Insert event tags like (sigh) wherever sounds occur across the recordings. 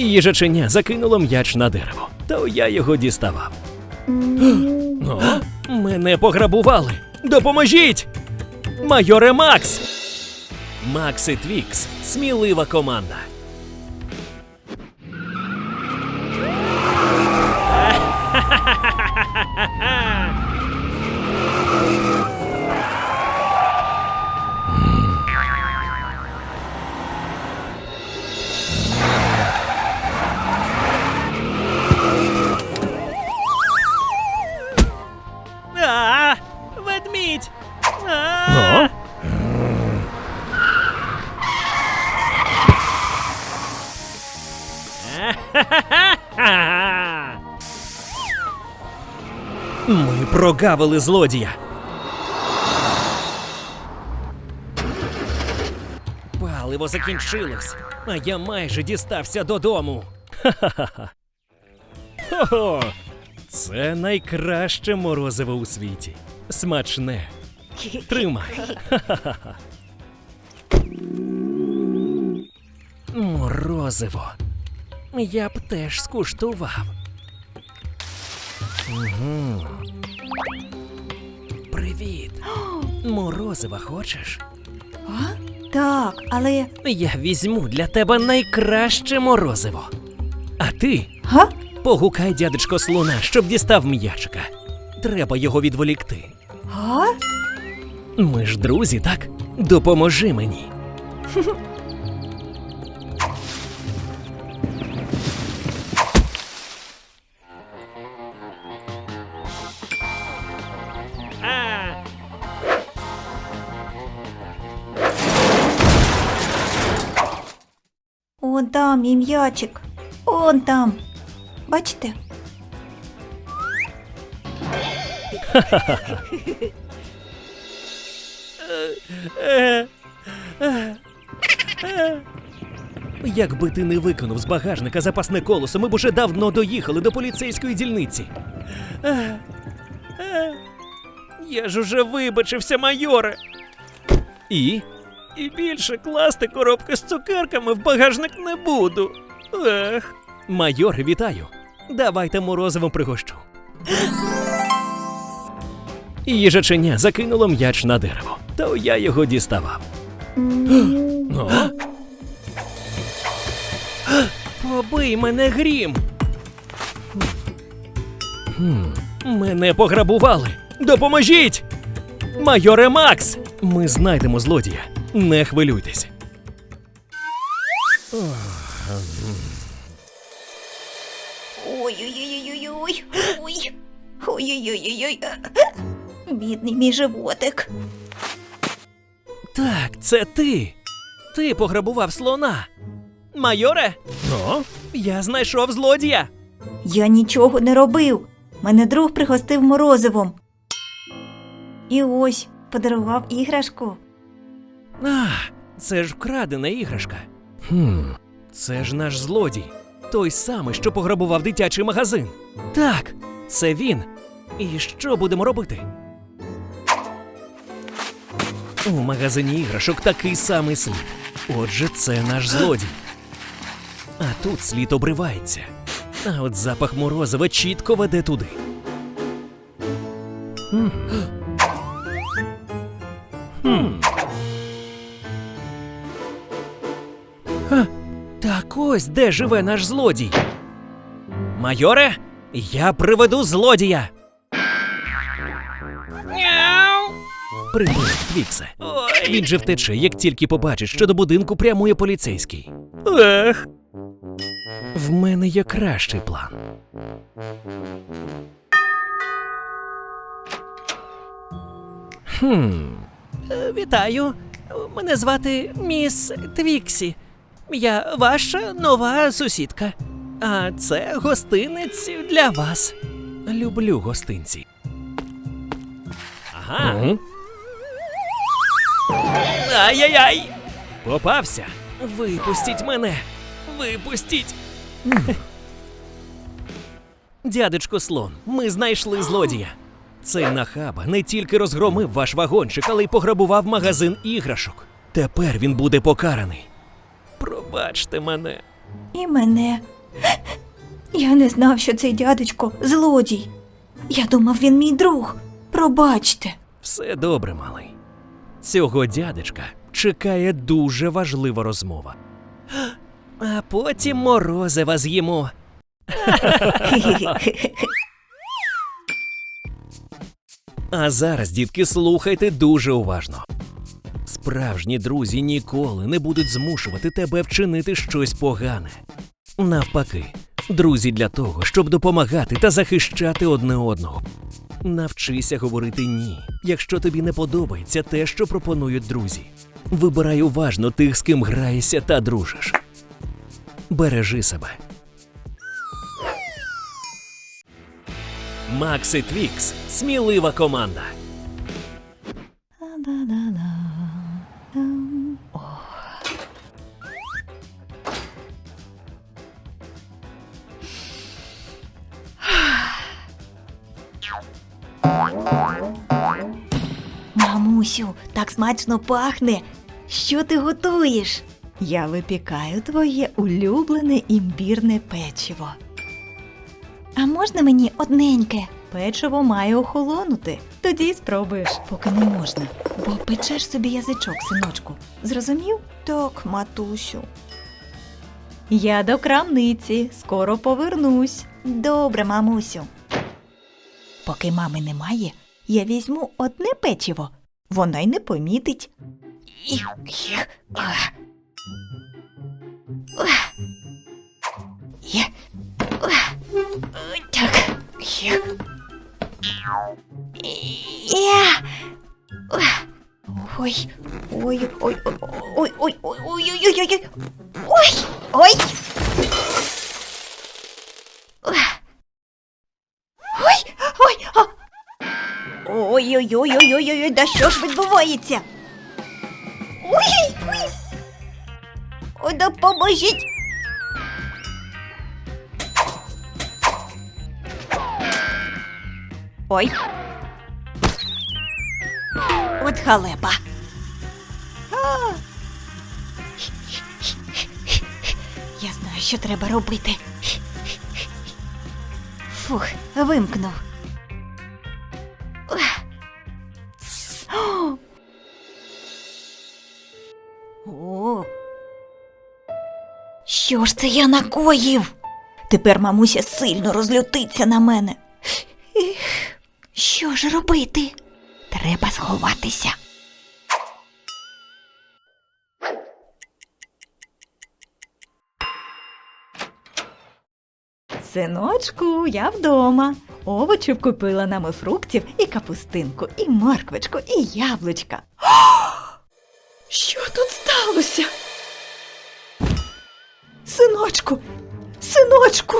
І їжаченя закинуло м'яч на дерево, то я його діставав. О, мене пограбували! Допоможіть! Майоре Макс! Макс і Твікс смілива команда. Ми прогавили злодія. Паливо закінчилось, а я майже дістався додому. Ха-ха-ха. Хо-хо! Це найкраще морозиво у світі. Смачне. Тримай. Морозиво. Я б теж скуштував. Угу. Привіт. (gasps) Морозива хочеш? А? Так, але. Я візьму для тебе найкраще морозиво. А ти Га? погукай дядечко слона, щоб дістав м'ячика. Треба його відволікти. Га? Ми ж друзі, так? Допоможи мені. (laughs) мій м'ячик. Он там. Бачите? Якби ти не виконав з багажника запасне колесо, ми б уже давно доїхали до поліцейської дільниці. Я ж уже вибачився, майоре. І? І більше класти коробки з цукерками в багажник не буду. Ех. Майоре, вітаю. Давайте морозивом пригощу. Їжаченя закинуло м'яч на дерево, то я його діставав. О? Побий мене грім. Мене пограбували. Допоможіть! Майоре Макс! Ми знайдемо злодія. Не хвилюйтесь. Ой-ой-ой-ой-ой. Ой. Ой-ой-ой-ой. Бідний мій животик. Так, це ти. Ти пограбував слона. Майоре? О? Я знайшов злодія. Я нічого не робив. Мене друг пригостив морозивом. І ось подарував іграшку. А, це ж вкрадена іграшка. Хм, це ж наш злодій. Той самий, що пограбував дитячий магазин. Так, це він. І що будемо робити? У магазині іграшок такий самий слід. Отже, це наш злодій. А тут слід обривається. А от запах морозива чітко веде туди. Ось де живе наш злодій. Майоре, я приведу злодія. Привіт, Твіксе. Він же втече, як тільки побачить, що до будинку прямує поліцейський. Ех. В мене є кращий план. Хм. Е, Вітаю. Мене звати міс Твіксі. Я ваша нова сусідка. А це гостинець для вас. Люблю гостинці. Ага. Ай-яй-яй! Попався. Випустіть мене. Випустіть. (laughs) Дядечко слон, ми знайшли злодія. Цей нахаба не тільки розгромив ваш вагончик, але й пограбував магазин іграшок. Тепер він буде покараний. Пробачте мене. І мене. Я не знав, що цей дядечко злодій. Я думав, він мій друг. Пробачте. Все добре, малий. Цього дядечка чекає дуже важлива розмова. А потім морозива з'їмо. (laughs) А зараз, дітки, слухайте дуже уважно. Справжні друзі ніколи не будуть змушувати тебе вчинити щось погане. Навпаки, друзі для того, щоб допомагати та захищати одне одного. Навчися говорити ні, якщо тобі не подобається те, що пропонують друзі. Вибирай уважно тих, з ким граєшся та дружиш. Бережи себе. Макс і Твікс смілива команда. Мамусю, так смачно пахне. Що ти готуєш? Я випікаю твоє улюблене імбірне печиво. А можна мені одненьке? Печиво має охолонути. Тоді й спробуєш, поки не можна. Бо печеш собі язичок, синочку. Зрозумів? Так, матусю. Я до крамниці, скоро повернусь. Добре, мамусю. Поки мами немає, я візьму одне печиво. Вона й не помітить. Так. Ой, ой, ой, ой, ой, ой, ой, ой, ой, ой, ой, ой, ой. Ах. Ой, ой, а. Ой-ой-ой-ой-ой-ой, да що ж відбувається? Ой, ой. Ой, допоможіть. Ой. От халепа. Я знаю, що треба робити. Фух, вимкнув. Що ж це я накоїв? Тепер мамуся сильно розлютиться на мене. Що ж робити? Треба сховатися. Синочку, я вдома. Овочів купила нам і фруктів, і капустинку, і морквочку, і яблучка. Що тут сталося? Синочку, синочку.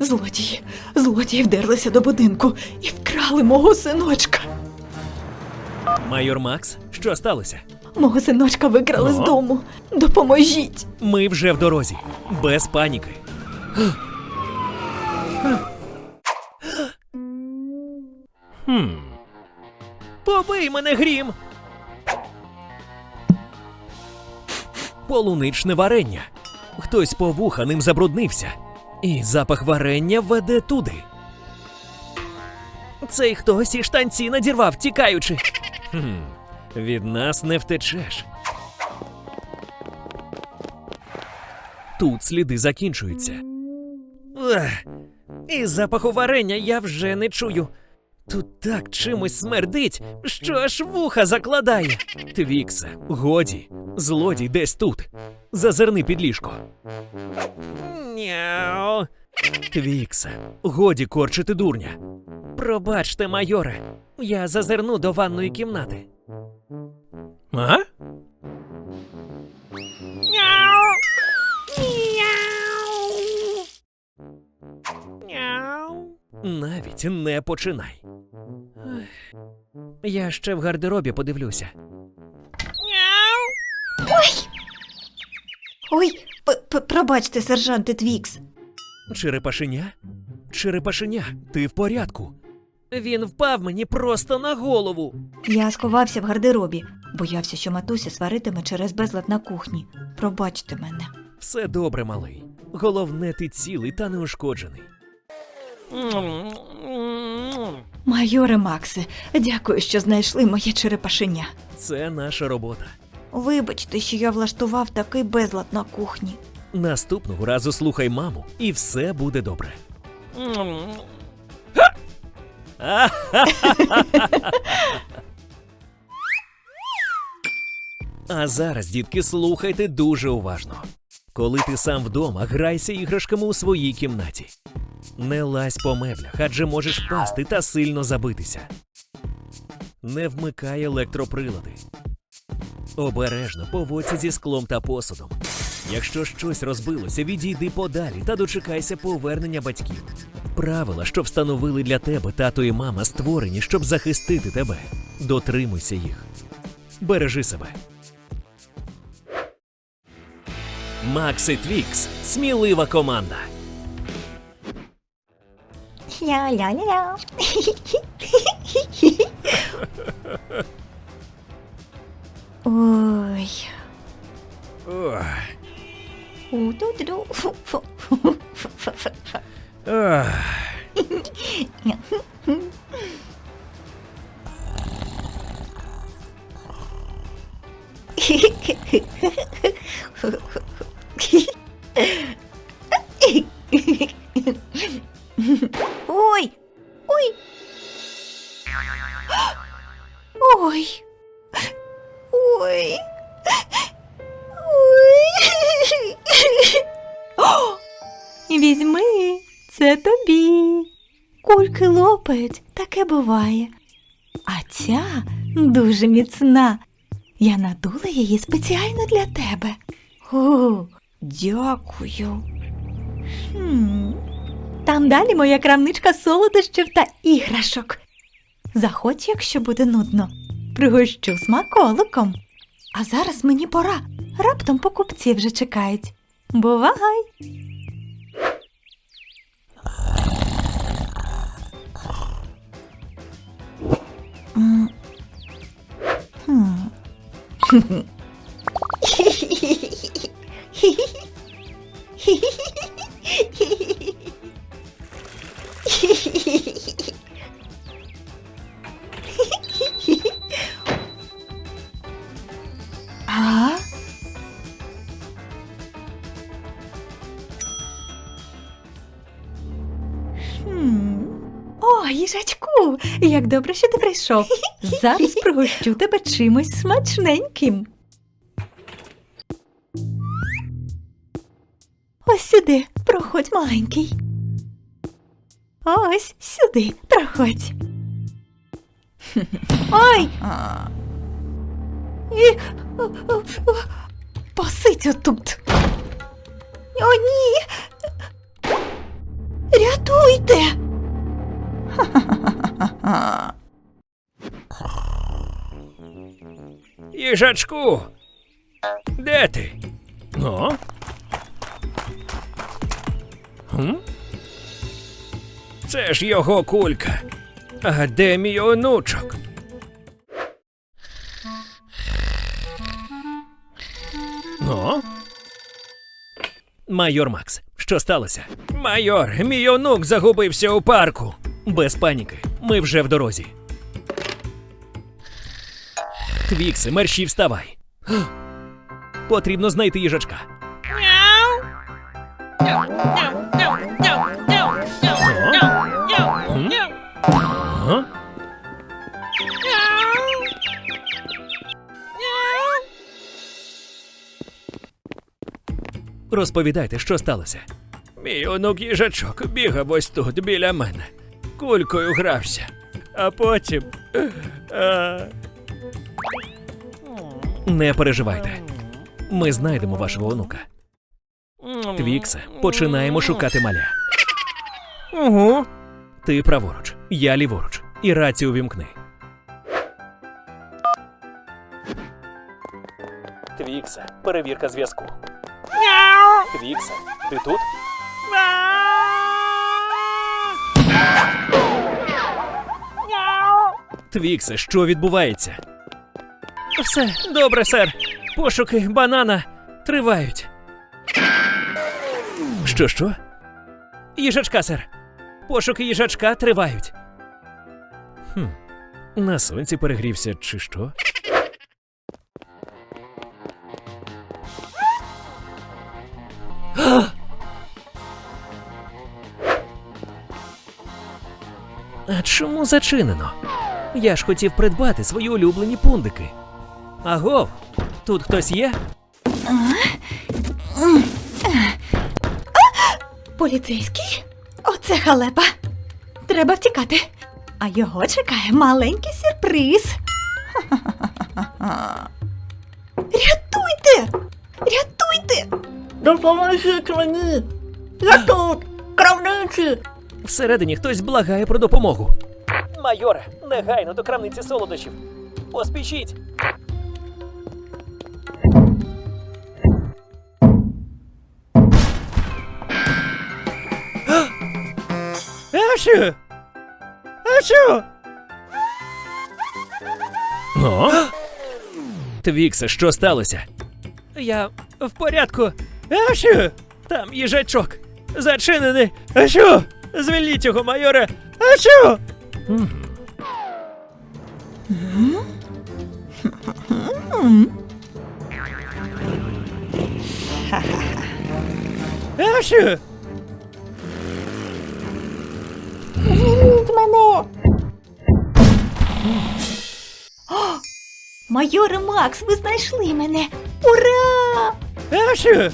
Злодії, злодії вдерлися до будинку і вкрали мого синочка. Майор Макс, що сталося? Мого синочка викрали з дому. Допоможіть. Ми вже в дорозі. Без паніки. Хм. Побий мене грім. Полуничне варення. Хтось по вуха ним забруднився. І запах варення веде туди. Цей хтось і штанці надірвав, тікаючи. Хм. Від нас не втечеш. Тут сліди закінчуються. Ех, і запаху варення я вже не чую. Тут так чимось смердить, що аж вуха закладає. Твіксе, годі, злодій десь тут. Зазирни під ліжко. Няу. Твіксе, годі корчити дурня. Пробачте, майоре, я зазирну до ванної кімнати. А? Няу. Няу. Няу. Навіть не починай. Я ще в гардеробі подивлюся. Няу. Ой, п- п- пробачте, сержанте Твікс. Черепашеня? Черепашеня, ти в порядку. Він впав мені просто на голову. Я сховався в гардеробі, боявся, що матуся сваритиме через безлад на кухні. Пробачте мене. Все добре, малий. Головне, ти цілий та неушкоджений. Майоре Максе, дякую, що знайшли моє черепашеня. Це наша робота. Вибачте, що я влаштував такий безлад на кухні. Наступного разу слухай маму, і все буде добре. А зараз, дітки, слухайте дуже уважно. Коли ти сам вдома, грайся іграшками у своїй кімнаті. Не лазь по меблях, адже можеш впасти та сильно забитися. Не вмикай електроприлади. Обережно поводься зі склом та посудом. Якщо щось розбилося, відійди подалі та дочекайся повернення батьків. Правила, що встановили для тебе тато і мама, створені, щоб захистити тебе. Дотримуйся їх. Бережи себе. Макс і Твікс смілива команда. ですよいろいろおーいおーどうでどうふふふふふふふふふ Hehehehe Ой! Ой! Ой! Ой! Ой! О! Візьми, це тобі. Кульки лопають, таке буває. А ця дуже міцна. Я надула її спеціально для тебе. О, дякую. Хм. Там далі моя крамничка солодощів та іграшок. Заходь, якщо буде нудно. Пригощу смаколиком. А зараз мені пора. Раптом покупці вже чекають. Бувай! (laughs) як добре, що ти прийшов. Зараз пригощу тебе чимось смачненьким. Ось сюди, проходь маленький. Ось сюди, проходь. Ой! І... Посидь отут. О, ні. Рятуйте. (laughs) Їжачку. Де ти? О? Хм? Це ж його кулька. А де мій онучок? О? Майор Макс, що сталося? Майор, мій онук загубився у парку. Без паніки, ми вже в дорозі. Твікси, мерщій вставай. Потрібно знайти їжачка. Розповідайте, що сталося. Мій онук їжачок бігав ось тут біля мене. Кулькою грався. А потім. А... Не переживайте. Ми знайдемо вашого онука. Твіксе, починаємо шукати маля. Угу. Ти праворуч, я ліворуч. І рацію вімкни. Твіксе, перевірка зв'язку. Твіксе, ти тут? Твіксе, що відбувається? Все добре, сер. Пошуки банана тривають. Що що? Їжачка, сер. Пошуки їжачка тривають. Хм. На сонці перегрівся, чи що? А чому зачинено? Я ж хотів придбати свої улюблені пундики. Агов, тут хтось є? Поліцейський? Оце халепа. Треба втікати. А його чекає маленький сюрприз. (laughs) Рятуйте! Рятуйте! Допоможіть мені! Я тут! Крамниці! Всередині хтось благає про допомогу. Майоре, негайно до крамниці солодощів. Поспішіть. Ашу! Ашу! О? Твіксе, що сталося? Я в порядку. Ашу! Там їжачок. Зачинений. Ашу! Звільніть його, майоре! Ашу! Ашу! Звільніть мене! Майоре Макс, ви знайшли мене! Ура! Ашу!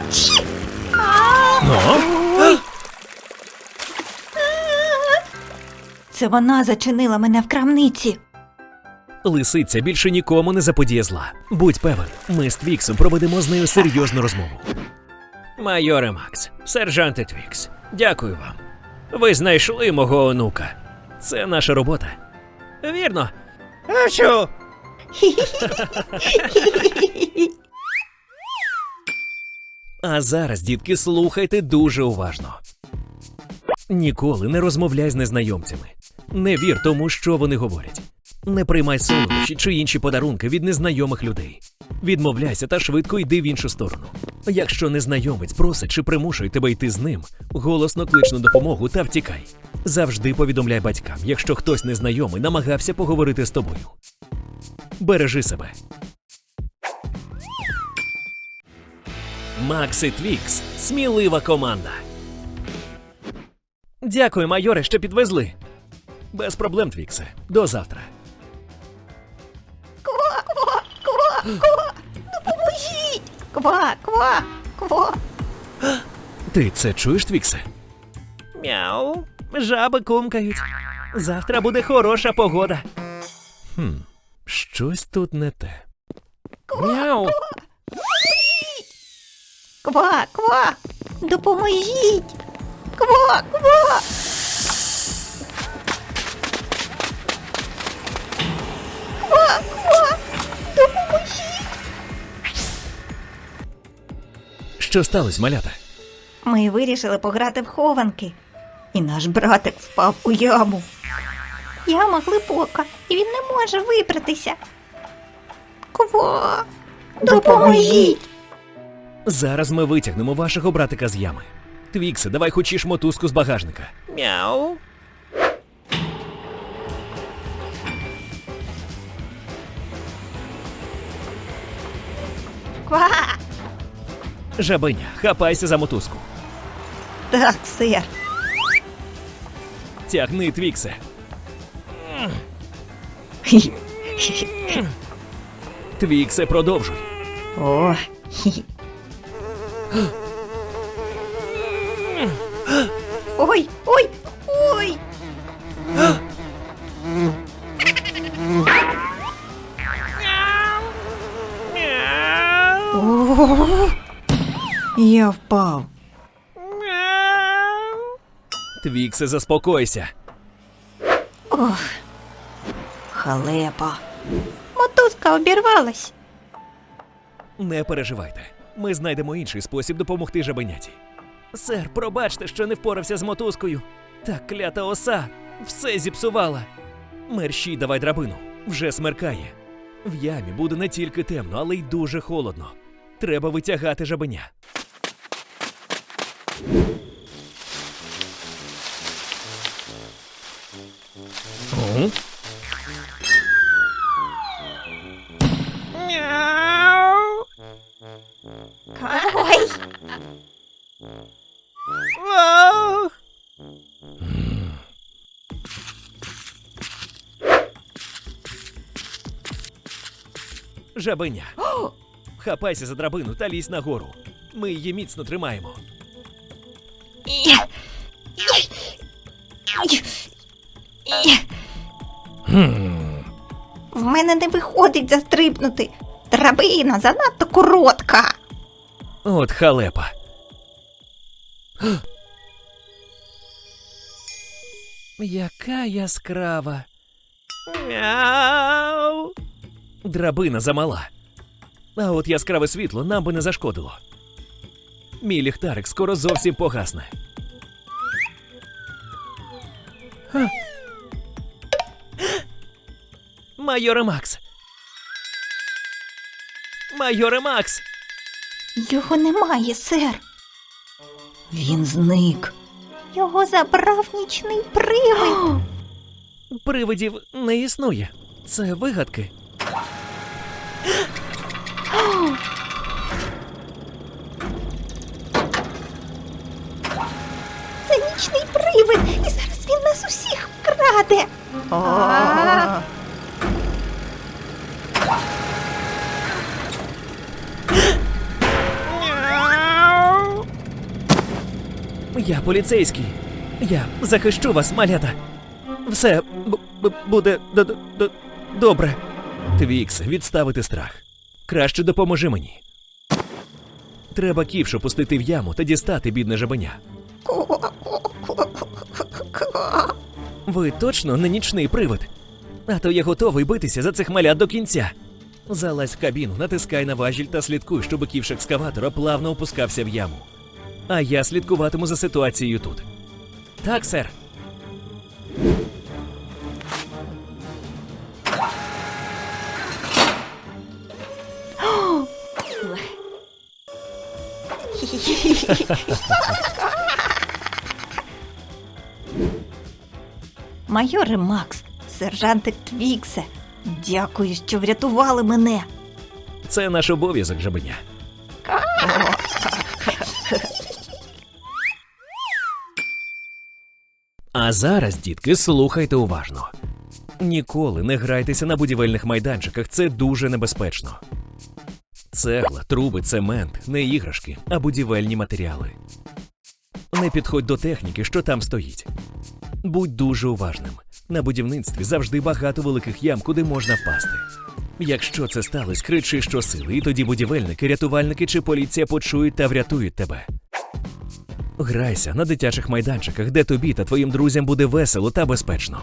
Апчі! А! Це вона зачинила мене в крамниці. Лисиця більше нікому не заподіє зла. Будь певен, ми з Твіксом проведемо з нею серйозну розмову. Майоре Макс, сержанте Твікс, дякую вам. Ви знайшли мого онука. Це наша робота. Вірно. А що? (laughs) А зараз, дітки, слухайте дуже уважно. Ніколи не розмовляй з незнайомцями. Не вір тому, що вони говорять. Не приймай солодощі чи інші подарунки від незнайомих людей. Відмовляйся та швидко йди в іншу сторону. Якщо незнайомець просить чи примушує тебе йти з ним, голосно клич на допомогу та втікай. Завжди повідомляй батькам, якщо хтось незнайомий намагався поговорити з тобою. Бережи себе. Макс і Твікс смілива команда. Дякую, майоре, що підвезли. Без проблем, Твіксе. До завтра. Ква, ква, ква, ква! Допоможіть! Ква, ква, ква! Ти це чуєш, Твіксе? Мяу. Жаби кумкають. Завтра буде хороша погода. Хм, щось тут не те. Мяу. Ква, ква! Допоможіть! Ква, ква! Ква, Що сталося, малята? Ми вирішили пограти в хованки, і наш братик впав у яму. Яма глибока, і він не може вибратися. Ква! Допоможіть! Зараз ми витягнемо вашого братика з ями. Твіксе, давай хочеш мотузку з багажника. Мяу. Ква! Жабеня, хапайся за мотузку. Так, сир. Тягни, Твіксе. Твіксе, продовжуй. О. Ой, ой. Я впав. Твіксе, заспокойся. Ох, халепа. Мотузка обірвалась. Не переживайте. Ми знайдемо інший спосіб допомогти жабеняті. Сер, пробачте, що не впорався з мотузкою. Та клята оса все зіпсувала. Мерщій давай драбину. Вже смеркає. В ямі буде не тільки темно, але й дуже холодно. Треба витягати жабеня. Жабеня. Хапайся за драбину та лізь нагору. Ми її міцно тримаємо. В мене не виходить застрибнути. Драбина занадто коротка. От халепа. Яка яскрава. Мяу. Драбина замала. А от яскраве світло нам би не зашкодило. Мій ліхтарик скоро зовсім погасне. Майоре Макс. Майоре Макс. Його немає, сер. Він зник. Його забрав нічний привид. Привидів не існує. Це вигадки. А, Я поліцейський. Я захищу вас, малята. Все б- б- буде д- д- д- добре. Твікс, відставити страх. Краще допоможи мені. Треба ківшу пустити в яму та дістати бідне жабеня. Ви точно не нічний привид? А то я готовий битися за цих малят до кінця. Залазь в кабіну, натискай на важіль та слідкуй, щоб ківш екскаватора плавно опускався в яму. А я слідкуватиму за ситуацією тут. Так, сер. (gasps) Майоре Макс, сержантик Твіксе, дякую, що врятували мене. Це наш обов'язок жабеня. А зараз, дітки, слухайте уважно. Ніколи не грайтеся на будівельних майданчиках, це дуже небезпечно. Цегла, труби, цемент, не іграшки, а будівельні матеріали. Не підходь до техніки, що там стоїть. Будь дуже уважним. На будівництві завжди багато великих ям, куди можна впасти. Якщо це сталося, кричи щосили, і тоді будівельники, рятувальники чи поліція почують та врятують тебе. Грайся на дитячих майданчиках, де тобі та твоїм друзям буде весело та безпечно.